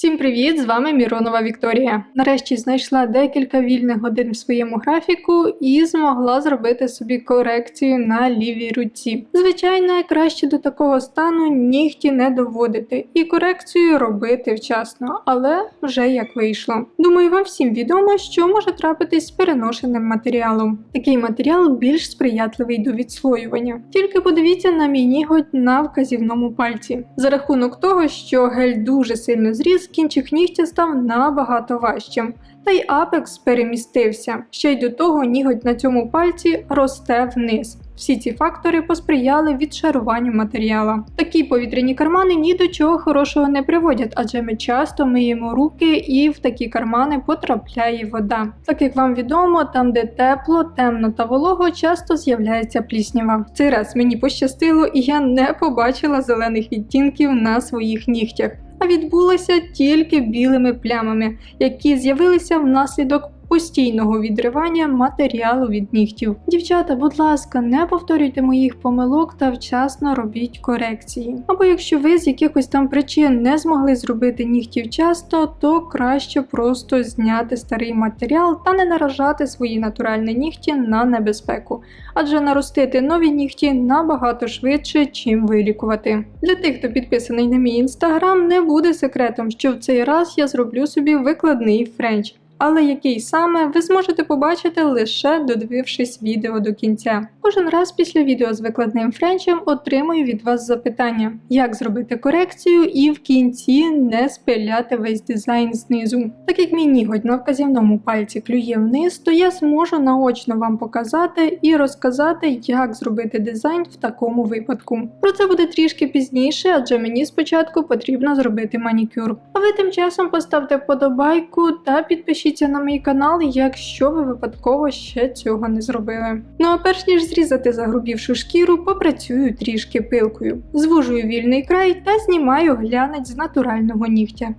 Всім привіт! З вами Міронова Вікторія. Нарешті знайшла декілька вільних годин в своєму графіку і змогла зробити собі корекцію на лівій руці. Звичайно, краще до такого стану нігті не доводити і корекцію робити вчасно, але вже як вийшло. Думаю, вам всім відомо, що може трапитись з переношеним матеріалом. Такий матеріал більш сприятливий до відслоювання. Тільки подивіться на мій ніготь на вказівному пальці. За рахунок того, що гель дуже сильно зріс, кінчик нігтя став набагато важчим. Та й апекс перемістився. Ще й до того ніготь на цьому пальці росте вниз. Всі ці фактори посприяли відшаруванню матеріала. Такі повітряні кармани ні до чого хорошого не приводять, адже ми часто миємо руки і в такі кармани потрапляє вода. Так як вам відомо, там де тепло, темно та волого, часто з'являється пліснява. Цей раз мені пощастило, і я не побачила зелених відтінків на своїх нігтях відбулася тільки білими плямами, які з'явилися внаслідок постійного відривання матеріалу від нігтів. Дівчата, будь ласка, не повторюйте моїх помилок та вчасно робіть корекції. Або якщо ви з якихось там причин не змогли зробити нігті вчасно, то краще просто зняти старий матеріал та не наражати свої натуральні нігті на небезпеку, адже наростити нові нігті набагато швидше, чим вилікувати. Для тих, хто підписаний на мій інстаграм, не буде секретом, що в цей раз я зроблю собі викладний френч але який саме ви зможете побачити лише додивившись відео до кінця. Кожен раз після відео з викладним френчем отримую від вас запитання, як зробити корекцію і в кінці не спиляти весь дизайн знизу. Так як мій ніготь на вказівному пальці клює вниз, то я зможу наочно вам показати і розказати, як зробити дизайн в такому випадку. Про це буде трішки пізніше, адже мені спочатку потрібно зробити манікюр. А ви тим часом поставте вподобайку та підпишіть підпишіться на мій канал, якщо ви випадково ще цього не зробили. Ну а перш ніж зрізати загрубівшу шкіру, попрацюю трішки пилкою, звужую вільний край та знімаю глянець з натурального нігтя.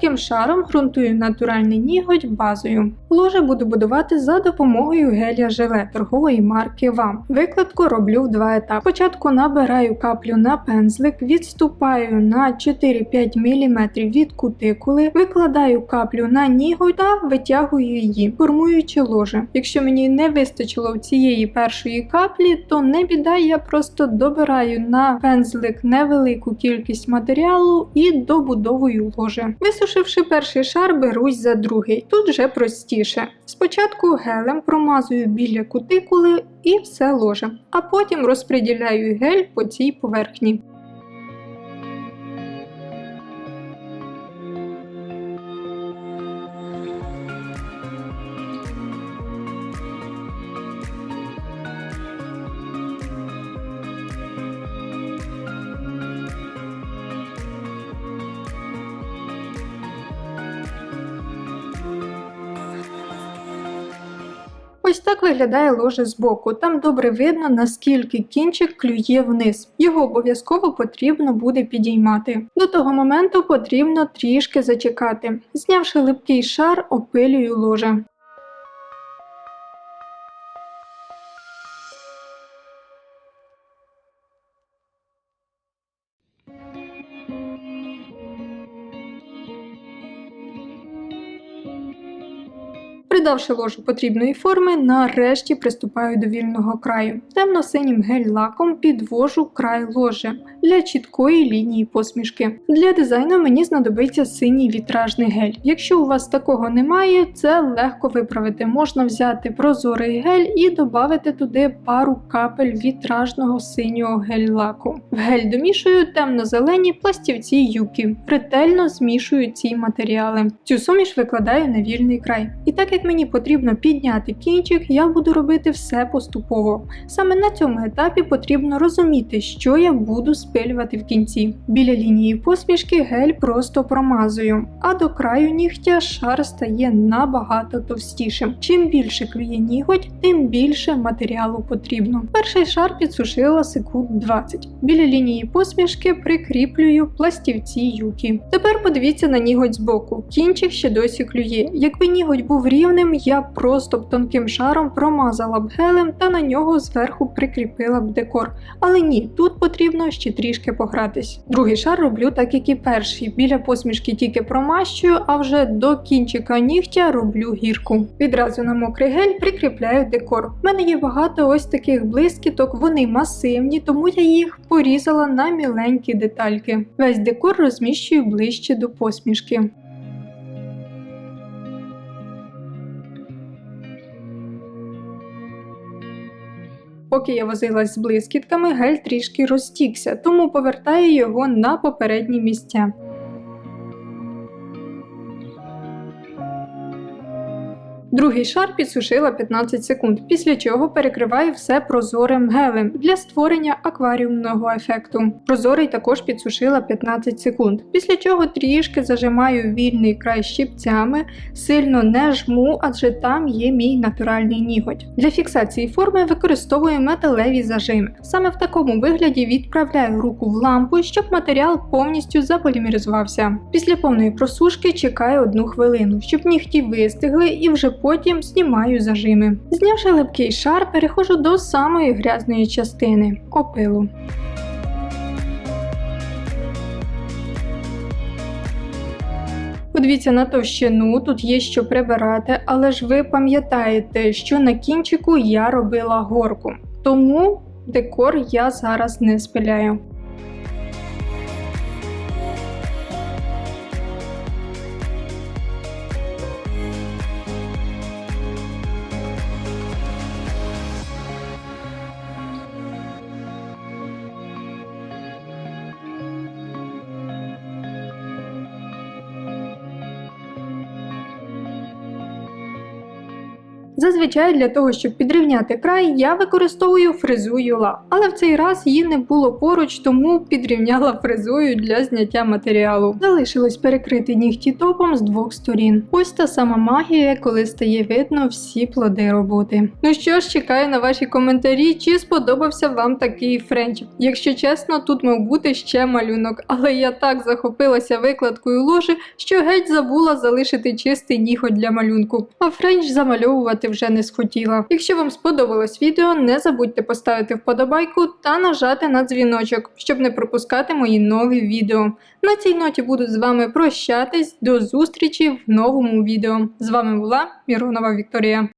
Тонким шаром ґрунтую натуральний ніготь базою. Ложе буду будувати за допомогою геля желе торгової марки ВАМ. Викладку роблю в два етапи. Спочатку набираю каплю на пензлик, відступаю на 4-5 мм від кутикули, викладаю каплю на ніготь та витягую її, формуючи ложе. Якщо мені не вистачило цієї першої каплі, то не біда, я просто добираю на пензлик невелику кількість матеріалу і добудовую ложе. Висушивши перший шар, берусь за другий. Тут вже простіше. Спочатку гелем промазую біля кутикули і все ложе, а потім розподіляю гель по цій поверхні. Ось так виглядає ложе збоку. Там добре видно, наскільки кінчик клює вниз. Його обов'язково потрібно буде підіймати. До того моменту потрібно трішки зачекати. Знявши липкий шар, опилюю ложе. Придавши ложу потрібної форми, нарешті приступаю до вільного краю. Темно-синім гель-лаком підвожу край ложи для чіткої лінії посмішки. Для дизайну мені знадобиться синій вітражний гель. Якщо у вас такого немає, це легко виправити. Можна взяти прозорий гель і додати туди пару капель вітражного синього гель-лаку. В гель домішую темно-зелені пластівці юки. Ретельно змішую ці матеріали. Цю суміш викладаю на вільний край. І так як мені потрібно підняти кінчик, я буду робити все поступово. Саме на цьому етапі потрібно розуміти, що я буду розпилювати в кінці. Біля лінії посмішки гель просто промазую, а до краю нігтя шар стає набагато товстішим. Чим більше клює ніготь, тим більше матеріалу потрібно. Перший шар підсушила секунд 20. Біля лінії посмішки прикріплюю пластівці юкі. Тепер подивіться на ніготь збоку. Кінчик ще досі клює. Якби ніготь був рівним, я просто б тонким шаром промазала б гелем та на нього зверху прикріпила б декор. Але ні, тут потрібно ще трішки погратись. Другий шар роблю так, як і перший. Біля посмішки тільки промащую, а вже до кінчика нігтя роблю гірку. Відразу на мокрий гель прикріпляю декор. У мене є багато ось таких блискіток, вони масивні, тому я їх порізала на міленькі детальки. Весь декор розміщую ближче до посмішки. Поки я возилась з блискітками, гель трішки розтікся, тому повертаю його на попередні місця. Другий шар підсушила 15 секунд, після чого перекриваю все прозорим гелем для створення акваріумного ефекту. Прозорий також підсушила 15 секунд, після чого трішки зажимаю вільний край щипцями, сильно не жму, адже там є мій натуральний ніготь. Для фіксації форми використовую металеві зажими. Саме в такому вигляді відправляю руку в лампу, щоб матеріал повністю заполімеризувався. Після повної просушки чекаю одну хвилину, щоб нігті вистигли і вже потім знімаю зажими. Знявши липкий шар, переходжу до самої грязної частини опилу. Подивіться на товщину, тут є що прибирати, але ж ви пам'ятаєте, що на кінчику я робила горку. Тому декор я зараз не спиляю. Зазвичай для того, щоб підрівняти край, я використовую фрезу юла, але в цей раз її не було поруч, тому підрівняла фрезою для зняття матеріалу. Залишилось перекрити нігті топом з двох сторін. Ось та сама магія, коли стає видно всі плоди роботи. Ну що ж, чекаю на ваші коментарі, чи сподобався вам такий френч. Якщо чесно, тут мав бути ще малюнок, але я так захопилася викладкою ложі, що геть забула залишити чистий ніготь для малюнку. А френч замальовувати вже не схотіла. Якщо вам сподобалось відео, не забудьте поставити вподобайку та нажати на дзвіночок, щоб не пропускати мої нові відео. На цій ноті буду з вами прощатись. До зустрічі в новому відео. З вами була Міронова Вікторія.